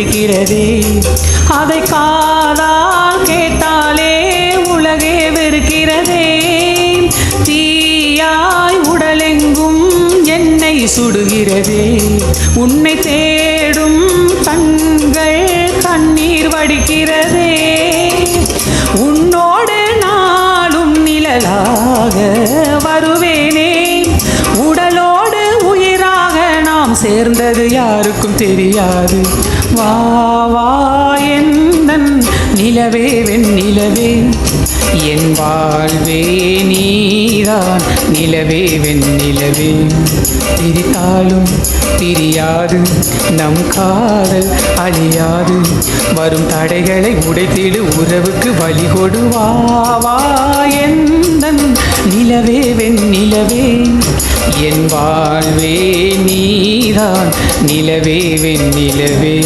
இருக்கிறதே அதை காதால் கேட்டாலே உலகே வெறுக்கிறதே. தீயாய் உடலெங்கும் என்னை சுடுகிறதே. உன்னை தேடும் கண்கள் கண்ணீர் வடிக்கிறதே. நாம் சேர்ந்தது யாருக்கும் தெரியாது. வா வா எந்தன் நிலவே வெண்ணிலவே என் வாழ்வே நீதான் நிலவே வெண்ணிலவே பிரித்தாலும் பிரியாது நம் காதல் அழியாது. வரும் தடைகளை உடைத்திடு உறவுக்கு வழி கொடுவாவா வா வா எந்தன் நிலவே வெண்ணிலவே என் வாழ்வே நீ நீதான் நிலவே வெண்ணிலவே